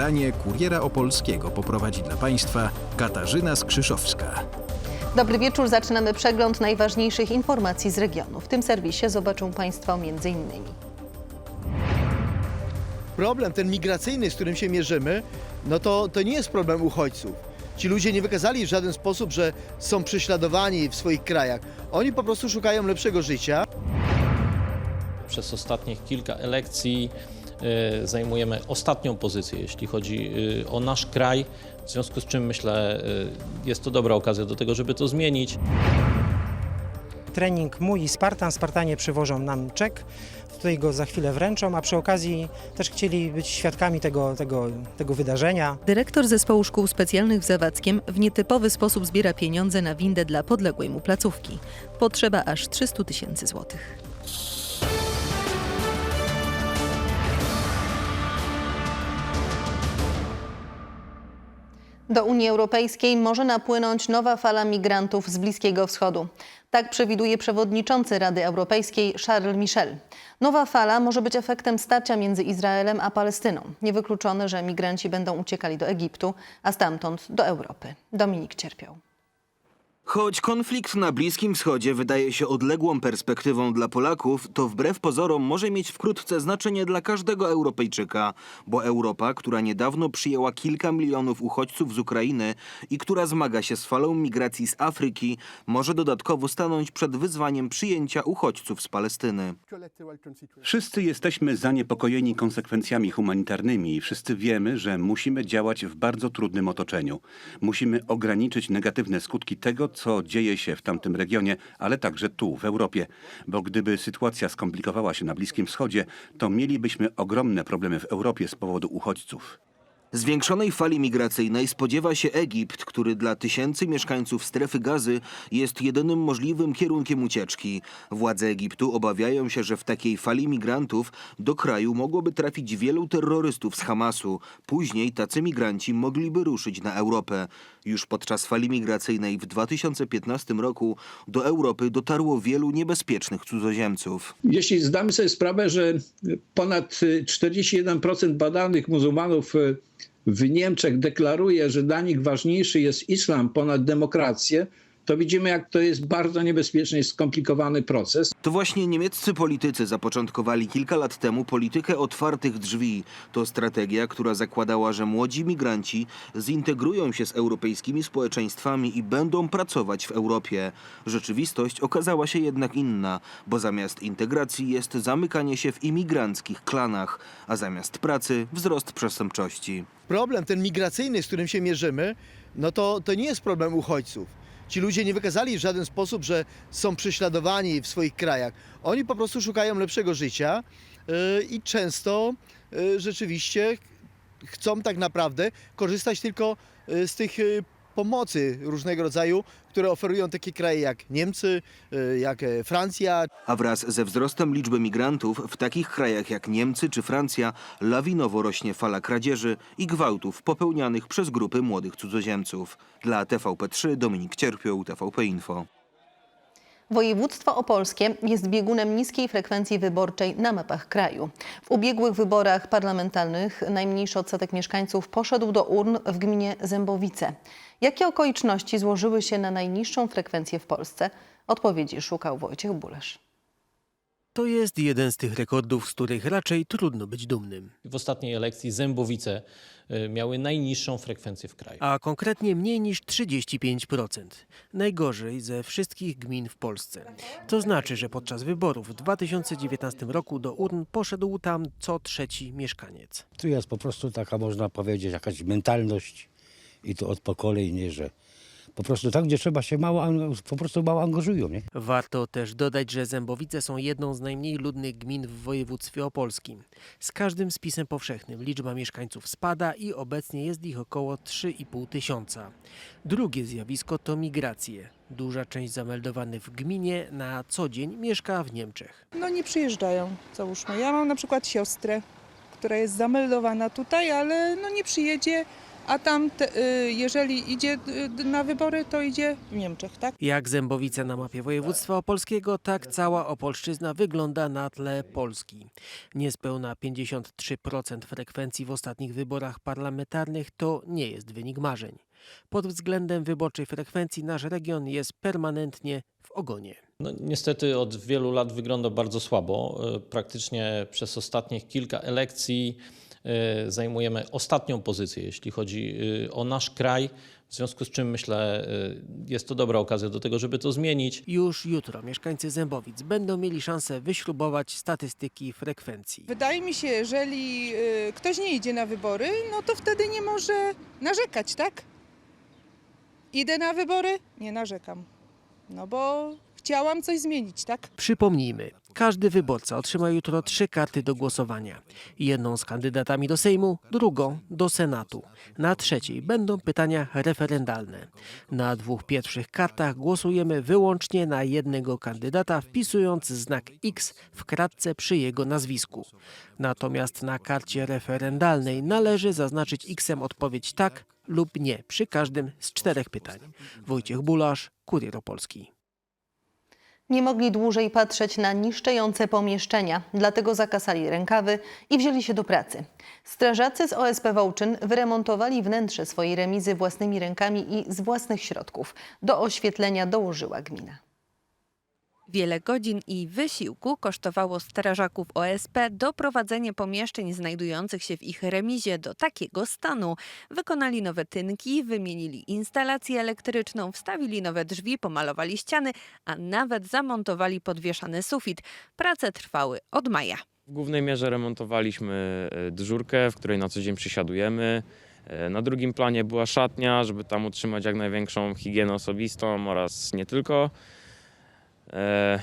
Wydanie Kuriera Opolskiego poprowadzi dla Państwa Katarzyna Skrzyszowska. Dobry wieczór, zaczynamy przegląd najważniejszych informacji z regionu. W tym serwisie zobaczą Państwo m.in. problem ten migracyjny, z którym się mierzymy, no to, to nie jest problem uchodźców. Ci ludzie nie wykazali w żaden sposób, że są prześladowani w swoich krajach. Oni po prostu szukają lepszego życia. Przez ostatnich kilka elekcji zajmujemy ostatnią pozycję, jeśli chodzi y, o nasz kraj. W związku z czym myślę, y, jest to dobra okazja do tego, żeby to zmienić. trening mój i Spartan. Spartanie przywożą nam czek, tutaj go za chwilę wręczą, a przy okazji też chcieli być świadkami tego, tego, tego wydarzenia. Dyrektor Zespołu Szkół Specjalnych w Zawadzkiem w nietypowy sposób zbiera pieniądze na windę dla podległej mu placówki. Potrzeba aż 300 tysięcy złotych. Do Unii Europejskiej może napłynąć nowa fala migrantów z Bliskiego Wschodu. Tak przewiduje przewodniczący Rady Europejskiej Charles Michel. Nowa fala może być efektem starcia między Izraelem a Palestyną. Niewykluczone, że migranci będą uciekali do Egiptu, a stamtąd do Europy. Dominik Cierpiał. Choć konflikt na Bliskim Wschodzie wydaje się odległą perspektywą dla Polaków, to wbrew pozorom może mieć wkrótce znaczenie dla każdego Europejczyka, bo Europa, która niedawno przyjęła kilka milionów uchodźców z Ukrainy i która zmaga się z falą migracji z Afryki, może dodatkowo stanąć przed wyzwaniem przyjęcia uchodźców z Palestyny. Wszyscy jesteśmy zaniepokojeni konsekwencjami humanitarnymi i wszyscy wiemy, że musimy działać w bardzo trudnym otoczeniu. Musimy ograniczyć negatywne skutki tego, co dzieje się w tamtym regionie, ale także tu, w Europie. Bo gdyby sytuacja skomplikowała się na Bliskim Wschodzie, to mielibyśmy ogromne problemy w Europie z powodu uchodźców. Zwiększonej fali migracyjnej spodziewa się Egipt, który dla tysięcy mieszkańców strefy gazy jest jedynym możliwym kierunkiem ucieczki. Władze Egiptu obawiają się, że w takiej fali migrantów do kraju mogłoby trafić wielu terrorystów z Hamasu. Później tacy migranci mogliby ruszyć na Europę. Już podczas fali migracyjnej w 2015 roku do Europy dotarło wielu niebezpiecznych cudzoziemców. Jeśli zdamy sobie sprawę, że ponad y, 41% badanych muzułmanów y, w Niemczech deklaruje, że dla nich ważniejszy jest islam ponad demokrację, to widzimy, jak to jest bardzo niebezpieczny i skomplikowany proces. To właśnie niemieccy politycy zapoczątkowali kilka lat temu politykę otwartych drzwi. To strategia, która zakładała, że młodzi migranci zintegrują się z europejskimi społeczeństwami i będą pracować w Europie. Rzeczywistość okazała się jednak inna, bo zamiast integracji jest zamykanie się w imigranckich klanach, a zamiast pracy wzrost przestępczości. Problem ten migracyjny, z którym się mierzymy, no to, to nie jest problem uchodźców. Ci ludzie nie wykazali w żaden sposób, że są prześladowani w swoich krajach. Oni po prostu szukają lepszego życia yy, i często yy, rzeczywiście chcą tak naprawdę korzystać tylko yy, z tych pomocy różnego rodzaju, które oferują takie kraje jak Niemcy, yy, jak e, Francja, A wraz ze wzrostem liczby migrantów w takich krajach jak Niemcy czy Francja lawinowo rośnie fala kradzieży i gwałtów popełnianych przez grupy młodych cudzoziemców. Dla TVP3 Dominik Cierpioł, TVP Info. Województwo opolskie jest biegunem niskiej frekwencji wyborczej na mapach kraju. W ubiegłych wyborach parlamentarnych najmniejszy odsetek mieszkańców poszedł do urn w gminie Zębowice. Jakie okoliczności złożyły się na najniższą frekwencję w Polsce? Odpowiedzi szukał Wojciech Bulesz. To jest jeden z tych rekordów, z których raczej trudno być dumnym. W ostatniej elekcji Zębowice y, miały najniższą frekwencję w kraju. A konkretnie mniej niż 35%. Najgorzej ze wszystkich gmin w Polsce. To znaczy, że podczas wyborów w 2019 roku do urn poszedł tam co trzeci mieszkaniec. Tu jest po prostu taka, można powiedzieć, jakaś mentalność i to od pokoleń, nie, że po prostu tam, gdzie trzeba się mało, po prostu mało angażują, nie? Warto też dodać, że Zębowice są jedną z najmniej ludnych gmin w województwie opolskim. Z każdym spisem powszechnym liczba mieszkańców spada i obecnie jest ich około 3,5 tysiąca. Drugie zjawisko to migracje. Duża część zameldowanych w gminie na co dzień mieszka w Niemczech. No nie przyjeżdżają, załóżmy. Ja mam na przykład siostrę, która jest zameldowana tutaj, ale no nie przyjedzie a tam, te, y, jeżeli idzie y, na wybory, to idzie w Niemczech, tak? Jak Zębowice na mapie województwa opolskiego, tak cała Opolszczyzna wygląda na tle Polski. Niespełna 53% frekwencji w ostatnich wyborach parlamentarnych to nie jest wynik marzeń. Pod względem wyborczej frekwencji nasz region jest permanentnie w ogonie. No, niestety od wielu lat wygląda bardzo słabo. E, Praktycznie przez ostatnich kilka elekcji zajmujemy ostatnią pozycję, jeśli chodzi e, o nasz kraj. W związku z czym myślę, e, jest to dobra okazja do tego, żeby to zmienić. Już jutro mieszkańcy Zębowic będą mieli szansę wyśrubować statystyki frekwencji. Wydaje mi się, jeżeli ktoś nie idzie na wybory, no to wtedy nie może narzekać, tak? Idę na wybory? Nie narzekam. No bo chciałam coś zmienić, tak? Przypomnijmy, każdy wyborca otrzyma jutro trzy karty do głosowania. Jedną z kandydatami do Sejmu, drugą do Senatu. Na trzeciej będą pytania referendalne. Na dwóch pierwszych kartach głosujemy wyłącznie na jednego kandydata, wpisując znak X w kratce przy jego nazwisku. Natomiast na karcie referendalnej należy zaznaczyć X-em odpowiedź tak lub nie przy każdym z czterech pytań. Wojciech Bulasz, Kurier Opolski. Nie mogli dłużej patrzeć na niszczejące pomieszczenia, dlatego zakasali rękawy i wzięli się do pracy. Strażacy z OSP Wołczyn wyremontowali wnętrze swojej remizy własnymi rękami i z własnych środków. Do oświetlenia dołożyła gmina. Wiele godzin i wysiłku kosztowało strażaków OSP doprowadzenie pomieszczeń znajdujących się w ich remizie do takiego stanu. Wykonali nowe tynki, wymienili instalację elektryczną, wstawili nowe drzwi, pomalowali ściany, a nawet zamontowali podwieszany sufit. Prace trwały od maja. W głównej mierze remontowaliśmy e, dyżurkę, w której na co dzień przysiadujemy. E, Na drugim planie była szatnia, żeby tam utrzymać jak największą higienę osobistą oraz nie tylko. E,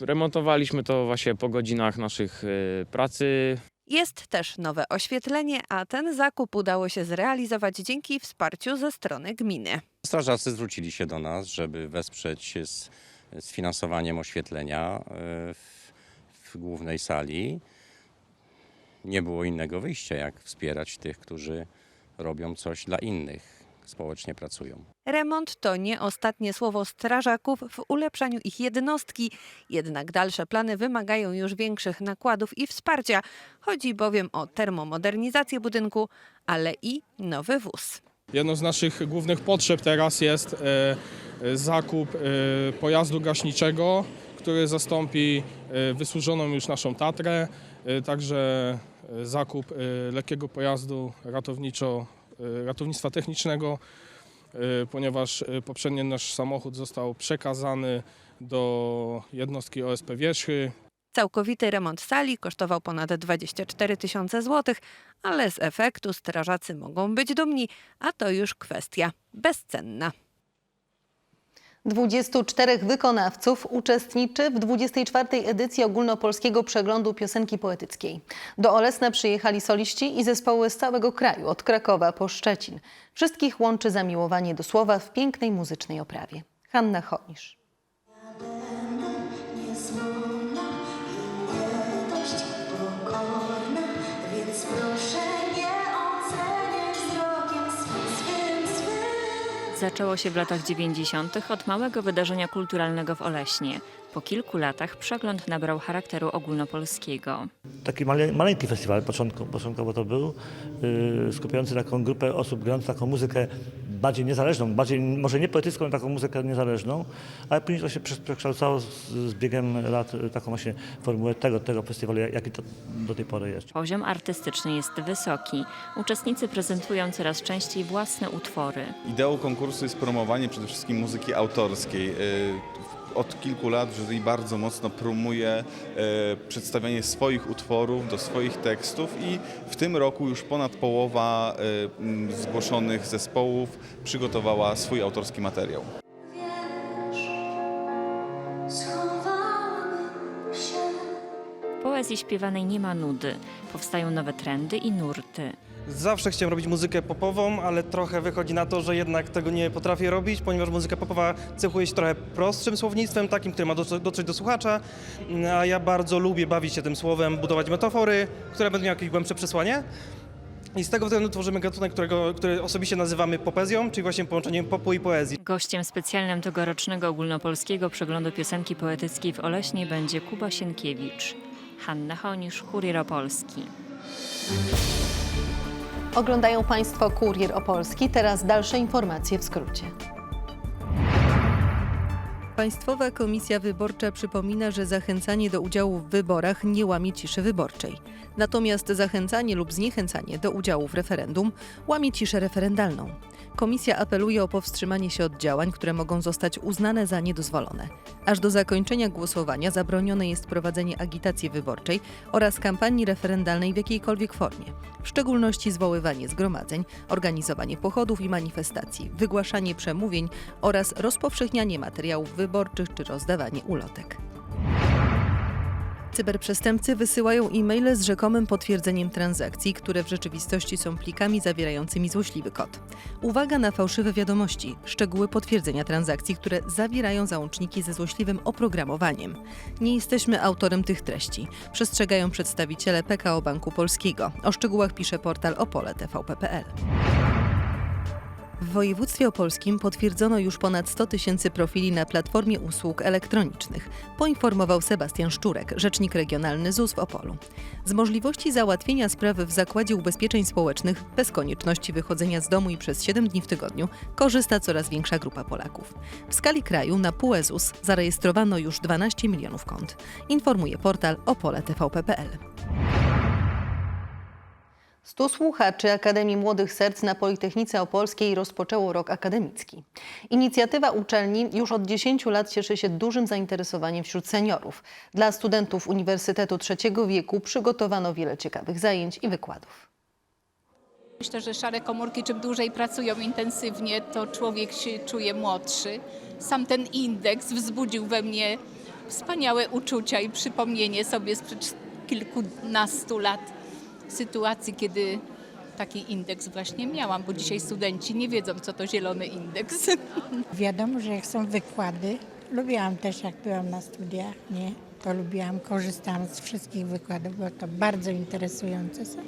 Remontowaliśmy to właśnie po godzinach naszych e, pracy. Jest też nowe oświetlenie, a ten zakup udało się zrealizować dzięki wsparciu ze strony gminy. Strażacy zwrócili się do nas, żeby wesprzeć się z, z finansowaniem oświetlenia e, w, w głównej sali. Nie było innego wyjścia, jak wspierać tych, którzy robią coś dla innych, społecznie pracują. Remont to nie ostatnie słowo strażaków w ulepszaniu ich jednostki, jednak dalsze plany wymagają już większych nakładów i wsparcia. Chodzi bowiem o termomodernizację budynku, ale i nowy wóz. Jedną z naszych głównych potrzeb teraz jest e, e, zakup e, pojazdu gaśniczego, który zastąpi wysłużoną już naszą Tatrę, także zakup lekkiego pojazdu ratowniczo, ratownictwa technicznego, ponieważ e, poprzednio nasz samochód został przekazany do jednostki OSP Wierzchy. Całkowity remont sali kosztował ponad 24 tysiące złotych, ale z efektu strażacy mogą być dumni, a to już kwestia bezcenna. 24 wykonawców uczestniczy w 24. edycji ogólnopolskiego przeglądu piosenki poetyckiej. Do Olesna przyjechali soliści i zespoły z całego kraju, od Krakowa po Szczecin. Wszystkich łączy zamiłowanie do słowa w pięknej muzycznej oprawie. Hanna Chonisz. Zaczęło się w latach 90. od małego wydarzenia kulturalnego w Oleśnie. Po kilku latach przegląd nabrał charakteru ogólnopolskiego. Taki male, maleńki festiwal początkowo to był, yy, skupiający taką grupę osób grających taką muzykę bardziej niezależną, bardziej może nie poetycką, ale taką muzykę niezależną, ale później to się prze- przekształcało z, z biegiem lat y, taką właśnie formułę tego, tego festiwalu, jaki to do tej pory jest. Poziom artystyczny jest wysoki. Uczestnicy prezentują coraz częściej własne utwory. Ideą konkursu jest promowanie przede wszystkim muzyki autorskiej. Od kilku lat jury bardzo mocno promuje y, przedstawianie swoich utworów do swoich tekstów i w tym roku już ponad połowa m, zgłoszonych zespołów przygotowała swój autorski materiał. Poezji śpiewanej nie ma nudy. Powstają nowe trendy i nurty. Zawsze chciałem robić muzykę popową, ale trochę wychodzi na to, że jednak tego nie potrafię robić, ponieważ muzyka popowa cechuje się trochę prostszym słownictwem, takim, który ma dotrzeć do słuchacza, a ja bardzo lubię bawić się tym słowem, budować metafory, które będą miały jakieś głębsze przesłanie. I z tego względu tworzymy gatunek, którego, który osobiście nazywamy popezją, czyli właśnie połączeniem popu i poezji. Gościem specjalnym tegorocznego ogólnopolskiego przeglądu piosenki poetyckiej w Oleśnie będzie Kuba Sienkiewicz. Hanna Honisz, Kurier Opolski. Oglądają Państwo Kurier Opolski. Teraz dalsze informacje w skrócie. Państwowa Komisja Wyborcza przypomina, że zachęcanie do udziału w wyborach nie łamie ciszy wyborczej. Natomiast zachęcanie lub zniechęcanie do udziału w referendum łamie ciszę referendalną. Komisja apeluje o powstrzymanie się od działań, które mogą zostać uznane za niedozwolone. Aż do zakończenia głosowania zabronione jest prowadzenie agitacji wyborczej oraz kampanii referendalnej w jakiejkolwiek formie, w szczególności zwoływanie zgromadzeń, organizowanie pochodów i manifestacji, wygłaszanie przemówień oraz rozpowszechnianie materiałów wyborczych czy rozdawanie ulotek. Cyberprzestępcy wysyłają e-maile z rzekomym potwierdzeniem transakcji, które w rzeczywistości są plikami zawierającymi złośliwy kod. Uwaga na fałszywe wiadomości, szczegóły potwierdzenia transakcji, które zawierają załączniki ze złośliwym oprogramowaniem. Nie jesteśmy autorem tych treści, przestrzegają przedstawiciele PKO Banku Polskiego. O szczegółach pisze portal Opole TVP.pl. W województwie opolskim potwierdzono już ponad 100 tysięcy profili na platformie usług elektronicznych, poinformował Sebastian Szczurek, rzecznik regionalny ZUS w Opolu. Z możliwości załatwienia sprawy w Zakładzie Ubezpieczeń Społecznych bez konieczności wychodzenia z domu i przez 7 dni w tygodniu korzysta coraz większa grupa Polaków. W skali kraju na PUE ZUS zarejestrowano już 12 milionów kont, informuje portal opole.tvp.pl. 100 słuchaczy Akademii Młodych Serc na Politechnice Opolskiej rozpoczęło rok akademicki. Inicjatywa uczelni już od 10 lat cieszy się dużym zainteresowaniem wśród seniorów. Dla studentów Uniwersytetu Trzeciego Wieku przygotowano wiele ciekawych zajęć i wykładów. Myślę, że szare komórki czym dłużej pracują intensywnie, to człowiek się czuje młodszy. Sam ten indeks wzbudził we mnie wspaniałe uczucia i przypomnienie sobie sprzed kilkunastu lat sytuacji, kiedy taki indeks właśnie miałam, bo dzisiaj studenci nie wiedzą, co to zielony indeks. Wiadomo, że jak są wykłady, lubiłam też jak byłam na studiach, nie? To lubiłam, korzystałam z wszystkich wykładów, bo to bardzo interesujące są.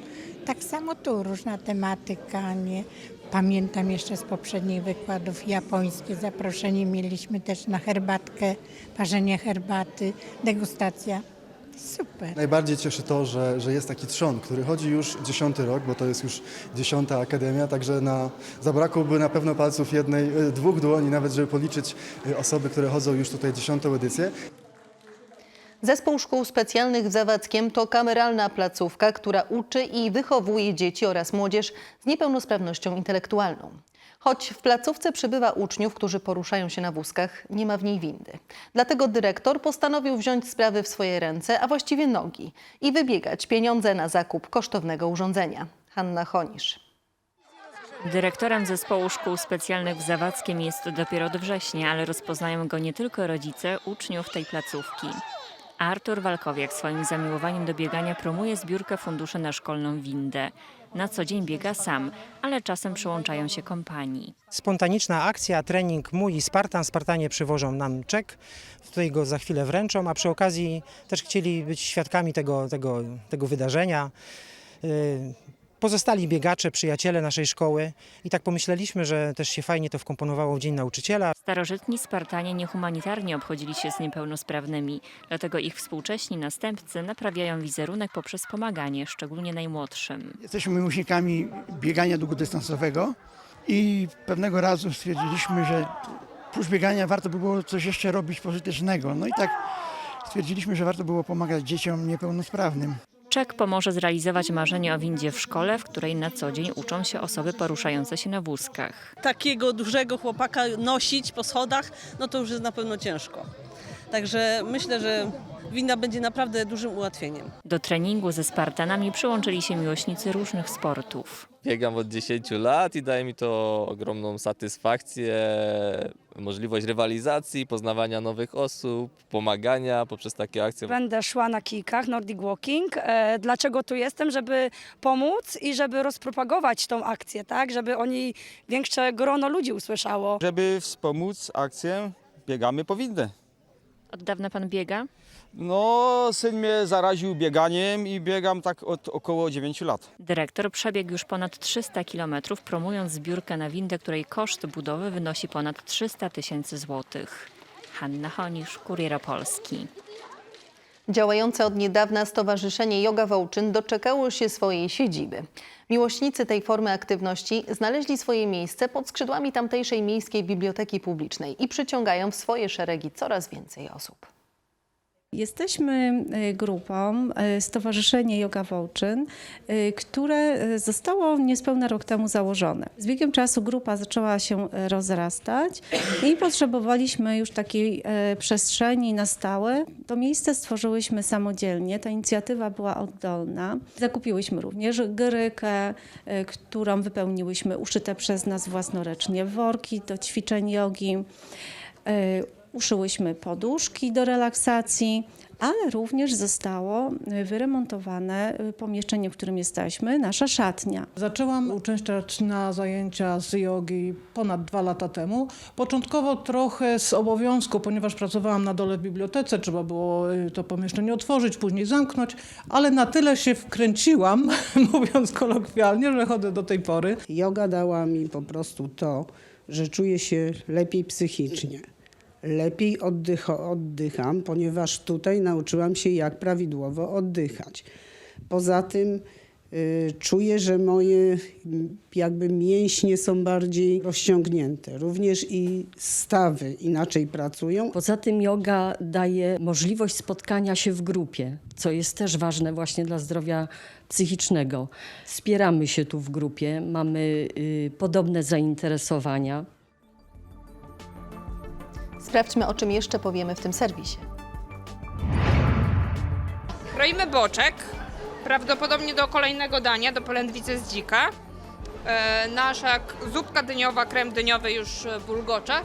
Tak samo tu, różna tematyka, nie? Pamiętam jeszcze z poprzednich wykładów japońskie zaproszenie mieliśmy też na herbatkę, parzenie herbaty, degustacja. Super. Najbardziej cieszy to, że, że jest taki trzon, który chodzi już dziesiąty rok, bo to jest już dziesiąta akademia, także na, zabrakłoby na pewno palców jednej, e, dwóch dłoni nawet, żeby policzyć e, osoby, które chodzą już tutaj dziesiątą edycję. Zespół Szkół Specjalnych w Zawadzkiem to kameralna placówka, która uczy i wychowuje dzieci oraz młodzież z niepełnosprawnością intelektualną. Choć w placówce przybywa uczniów, którzy poruszają się na wózkach, nie ma w niej windy. Dlatego dyrektor postanowił wziąć sprawy w swoje ręce, a właściwie nogi i wybiegać pieniądze na zakup kosztownego urządzenia. Hanna Honisz. Dyrektorem zespołu szkół specjalnych w Zawadzkiem jest dopiero od września, ale rozpoznają go nie tylko rodzice uczniów tej placówki. Artur Walkowiak swoim zamiłowaniem do biegania promuje zbiórkę funduszy na szkolną windę. Na co dzień biega sam, ale czasem przyłączają się kompanii. Spontaniczna akcja, trening mój i Spartan. Spartanie przywożą nam czek, tutaj go za chwilę wręczą, a przy okazji też chcieli być świadkami tego, tego, tego wydarzenia. Pozostali biegacze, przyjaciele naszej szkoły i tak pomyśleliśmy, że też się fajnie to wkomponowało w Dzień Nauczyciela. Starożytni Spartanie niehumanitarnie obchodzili się z niepełnosprawnymi, dlatego ich współcześni następcy naprawiają wizerunek poprzez pomaganie, szczególnie najmłodszym. Jesteśmy miłośnikami biegania długodystansowego i pewnego razu stwierdziliśmy, że prócz biegania warto by było coś jeszcze robić pożytecznego. No i tak stwierdziliśmy, że warto było pomagać dzieciom niepełnosprawnym. Czek pomoże zrealizować marzenie o windzie w szkole, w której na co dzień uczą się osoby poruszające się na wózkach. Takiego dużego chłopaka nosić po schodach, no to już jest na pewno ciężko. Także myślę, że winda będzie naprawdę dużym ułatwieniem. Do treningu ze Spartanami przyłączyli się miłośnicy różnych sportów. Biegam od 10 lat i daje mi to ogromną satysfakcję, możliwość rywalizacji, poznawania nowych osób, pomagania poprzez takie akcje. Będę szła na kijkach Nordic Walking. E, Dlaczego tu jestem? Żeby pomóc i żeby rozpropagować tą akcję, tak? Żeby o niej większe grono ludzi usłyszało. Żeby wspomóc akcję, biegamy po windę. Od dawna pan biega? No, syn mnie zaraził bieganiem i biegam tak od około 9 lat. Dyrektor przebiegł już ponad 300 km, promując zbiórkę na windę, której koszt budowy wynosi ponad 300 tysięcy złotych. Hanna Honisz, Kurier Polski. Działające od niedawna Stowarzyszenie Yoga Wołczyn doczekało się swojej siedziby. Miłośnicy tej formy aktywności znaleźli swoje miejsce pod skrzydłami tamtejszej miejskiej biblioteki publicznej i przyciągają w swoje szeregi coraz więcej osób. Jesteśmy y, grupą y, Stowarzyszenie Yoga Wołczyn, y, które zostało niespełna rok temu założone. Z biegiem czasu grupa zaczęła się rozrastać i potrzebowaliśmy już takiej przestrzeni na stałe. To miejsce stworzyłyśmy samodzielnie, ta inicjatywa była oddolna. Zakupiłyśmy również grykę, którą wypełniłyśmy uszyte przez nas własnoręcznie worki do ćwiczeń jogi. Uszyłyśmy poduszki do relaksacji, ale również zostało y, wyremontowane y, pomieszczenie, w którym jesteśmy, nasza szatnia. Zaczęłam uczęszczać na zajęcia z jogi ponad dwa lata temu. Początkowo trochę z obowiązku, ponieważ pracowałam na dole w bibliotece, trzeba było y, to pomieszczenie otworzyć, później zamknąć, ale na tyle się wkręciłam, mówiąc kolokwialnie, że chodzę do tej pory. Yoga dała mi po prostu to, że czuję się lepiej psychicznie. Lepiej oddycha, oddycham, ponieważ tutaj nauczyłam się, jak prawidłowo oddychać. Poza tym y, czuję, że moje jakby mięśnie są bardziej rozciągnięte. Również i stawy inaczej pracują. Poza tym yoga daje możliwość spotkania się w grupie, co jest też ważne właśnie dla zdrowia psychicznego. Wspieramy się tu w grupie, mamy y, podobne zainteresowania. Sprawdźmy, o czym jeszcze powiemy w tym serwisie. Kroimy boczek, prawdopodobnie do kolejnego dania, do polędwicy z dzika. E, nasza zupka dyniowa, krem dyniowy już e, bulgocze.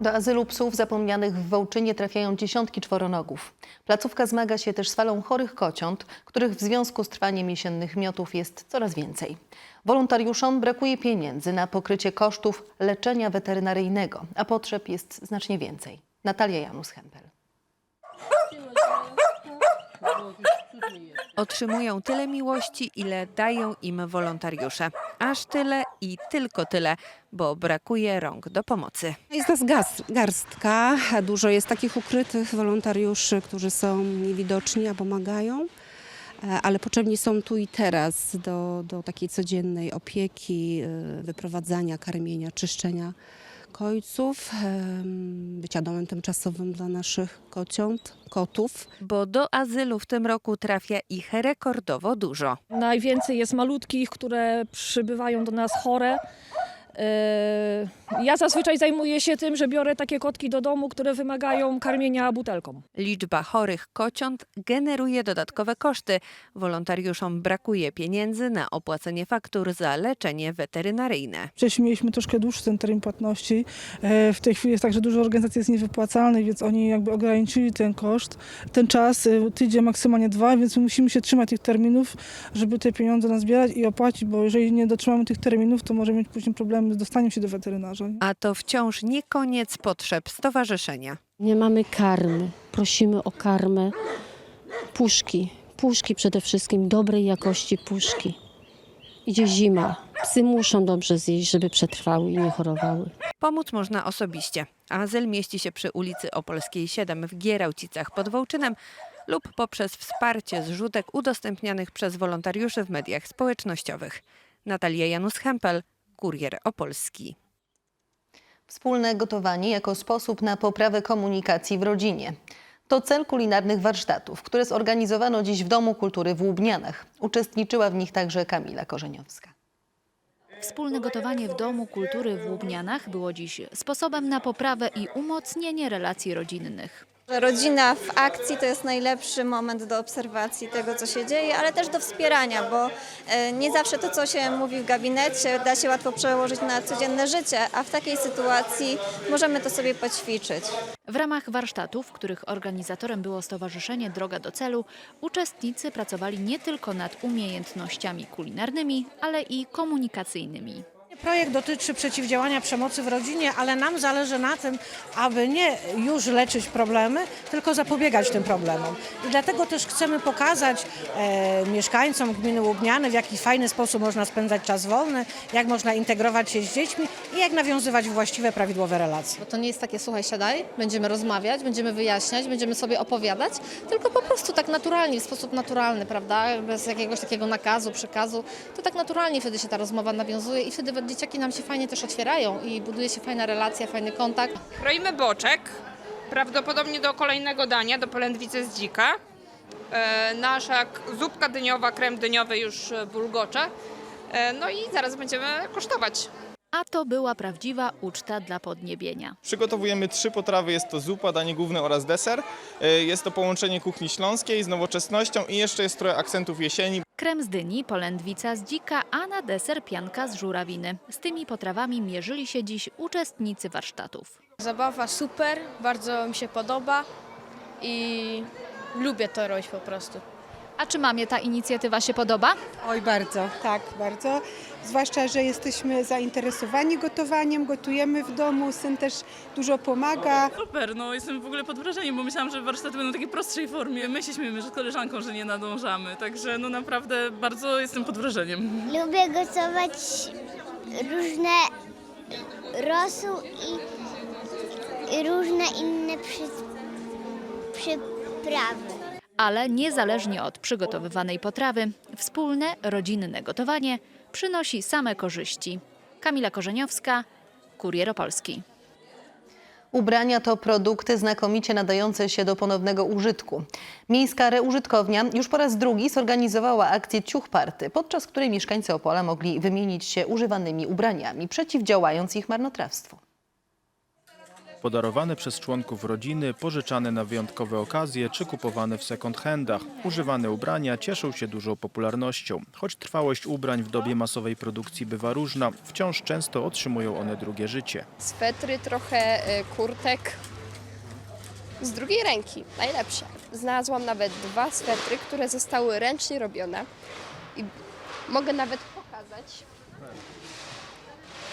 Do azylu psów zapomnianych w Wołczynie trafiają dziesiątki czworonogów. Placówka zmaga się też z falą chorych kociąt, których w związku z trwaniem jesiennych miotów jest coraz więcej. Wolontariuszom brakuje pieniędzy na pokrycie kosztów leczenia weterynaryjnego, a potrzeb jest znacznie więcej. Natalia Janus-Hempel. Otrzymują tyle miłości, ile dają im wolontariusze. Aż tyle i tylko tyle, bo brakuje rąk do pomocy. Jest nas gaz, garstka. Dużo jest takich ukrytych wolontariuszy, którzy są niewidoczni, a pomagają. E, Ale potrzebni są tu i teraz do, do takiej codziennej opieki, e, wyprowadzania, karmienia, czyszczenia kojców, bycia domem tymczasowym dla naszych kociąt, kotów. Bo do azylu w tym roku trafia ich rekordowo dużo. Najwięcej jest malutkich, które przybywają do nas chore. Yy, Ja zazwyczaj zajmuję się tym, że biorę takie kotki do domu, które wymagają karmienia butelką. Liczba chorych kociąt generuje dodatkowe koszty. Wolontariuszom brakuje pieniędzy na opłacenie faktur za leczenie weterynaryjne. Wcześniej mieliśmy troszkę dłuższy ten termin płatności. E, W tej chwili jest tak, że dużo organizacji jest niewypłacalnych, więc oni jakby ograniczyli ten koszt. Ten czas, e, tydzień, maksymalnie dwa, więc my musimy się trzymać tych terminów, żeby te pieniądze nazbierać i opłacić, bo jeżeli nie dotrzymamy tych terminów, to możemy mieć później problemy z dostaniem się do weterynarza. A to wciąż nie koniec potrzeb stowarzyszenia. Nie mamy karmy. Prosimy o karmę. Puszki. Puszki przede wszystkim, dobrej jakości puszki. Idzie zima. Psy muszą dobrze zjeść, żeby przetrwały i nie chorowały. Pomóc można osobiście. Azyl mieści się przy ulicy Opolskiej 7 w Gierałcicach pod Wołczynem lub poprzez wsparcie zrzutek udostępnianych przez wolontariuszy w mediach społecznościowych. Natalia Janus-Hempel, Kurier Opolski. Wspólne gotowanie jako sposób na poprawę komunikacji w rodzinie. To cel kulinarnych warsztatów, które zorganizowano dziś w Domu Kultury w Łubnianach. Uczestniczyła w nich także Kamila Korzeniowska. Wspólne gotowanie w Domu Kultury w Łubnianach było dziś sposobem na poprawę i umocnienie relacji rodzinnych. Rodzina w akcji to jest najlepszy moment do obserwacji tego, co się dzieje, ale też do wspierania, bo e, nie zawsze to, co się mówi w gabinecie, da się łatwo przełożyć na codzienne życie, a w takiej sytuacji możemy to sobie poćwiczyć. W ramach warsztatów, których organizatorem było Stowarzyszenie Droga do Celu, uczestnicy pracowali nie tylko nad umiejętnościami kulinarnymi, ale i komunikacyjnymi. Projekt dotyczy przeciwdziałania przemocy w rodzinie, ale nam zależy na tym, aby nie już leczyć problemy, tylko zapobiegać tym problemom. I dlatego też chcemy pokazać e, mieszkańcom gminy Łubniany, w jaki fajny sposób można spędzać czas wolny, jak można integrować się z dziećmi i jak nawiązywać właściwe, prawidłowe relacje. Bo to nie jest takie, słuchaj, siadaj, będziemy rozmawiać, będziemy wyjaśniać, będziemy sobie opowiadać, tylko po prostu tak naturalnie, w sposób naturalny, prawda? Bez jakiegoś takiego nakazu, przekazu. To tak naturalnie wtedy się ta rozmowa nawiązuje i wtedy dzieciaki nam się fajnie też otwierają i buduje się fajna relacja, fajny kontakt. Kroimy boczek, prawdopodobnie do kolejnego dania, do polędwicy z dzika. E, nasza zupka dyniowa, krem dyniowy już e, bulgocze. E, no i zaraz będziemy kosztować. A to była prawdziwa uczta dla podniebienia. Przygotowujemy trzy potrawy, jest to zupa, danie główne oraz deser. Jest to połączenie kuchni śląskiej z nowoczesnością i jeszcze jest trochę akcentów jesieni. Krem z dyni, polędwica z dzika, a na deser pianka z żurawiny. Z tymi potrawami mierzyli się dziś uczestnicy warsztatów. Zabawa super, bardzo mi się podoba i lubię to robić po prostu. A czy mamie ta inicjatywa się podoba? Oj, bardzo, tak, bardzo. Zwłaszcza, że jesteśmy zainteresowani gotowaniem, gotujemy w domu, syn też dużo pomaga. Super, no jestem w ogóle pod wrażeniem, bo myślałam, że warsztaty będą w takiej prostszej formie. My się śmiejemy, że z koleżanką, że nie nadążamy, także no naprawdę bardzo jestem pod wrażeniem. Lubię gotować różne rosół i, i różne inne przy, przyprawy. Ale niezależnie od przygotowywanej potrawy, wspólne, rodzinne gotowanie przynosi same korzyści. Kamila Korzeniowska, Kurier Opolski. Ubrania to produkty znakomicie nadające się do ponownego użytku. Miejska Reużytkownia już po raz drugi zorganizowała akcję Ciuch Party, podczas której mieszkańcy Opola mogli wymienić się używanymi ubraniami, przeciwdziałając ich marnotrawstwu. Podarowane przez członków rodziny, pożyczane na wyjątkowe okazje czy kupowane w second-handach. Używane ubrania cieszą się dużą popularnością. Choć trwałość ubrań w dobie masowej produkcji bywa różna, wciąż często otrzymują one drugie życie. swetry, trochę y, kurtek z drugiej ręki, najlepsze. Znalazłam nawet dwa swetry, które zostały ręcznie robione i mogę nawet pokazać.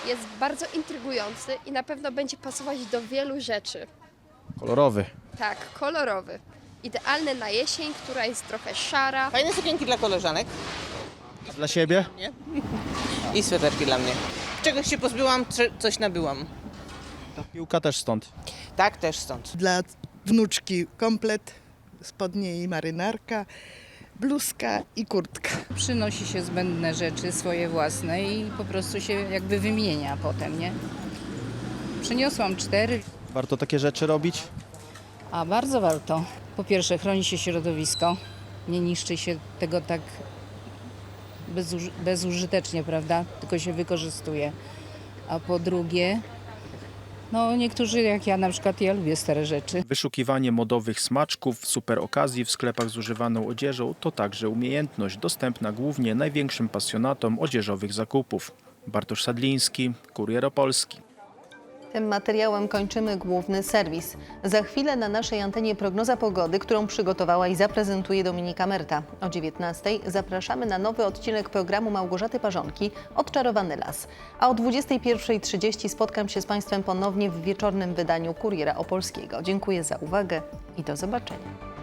Jest bardzo intrygujący i na pewno będzie pasować do wielu rzeczy. Kolorowy. Tak, kolorowy. Idealny na jesień, która jest trochę szara. Fajne sukienki dla koleżanek Dla siebie? i sweterki dla mnie. Czegoś się pozbyłam, coś nabyłam. Piłka też stąd. Tak, też stąd. Dla wnuczki komplet, spodnie i marynarka, bluzka i kurtka. Przynosi się zbędne rzeczy, swoje własne i po prostu się jakby wymienia potem, nie? Przyniosłam cztery, Warto takie rzeczy robić? a bardzo warto. Po pierwsze chroni się środowisko, nie niszczy się tego tak bezuży- bezużytecznie, prawda? Tylko się wykorzystuje. A po drugie, no niektórzy jak ja na przykład, ja lubię stare rzeczy. Wyszukiwanie modowych smaczków, super okazji w sklepach z używaną odzieżą to także umiejętność dostępna głównie największym pasjonatom odzieżowych zakupów. Bartosz Sadliński, Kurier Opolski. Tym materiałem kończymy główny serwis. Za chwilę na naszej antenie prognoza pogody, którą przygotowała i zaprezentuje Dominika Merta. O 19:00 zapraszamy na nowy odcinek programu Małgorzaty Parzonki Odczarowany Las. A o 21.30 spotkam się z Państwem ponownie w wieczornym wydaniu Kuriera Opolskiego. Dziękuję za uwagę i do zobaczenia.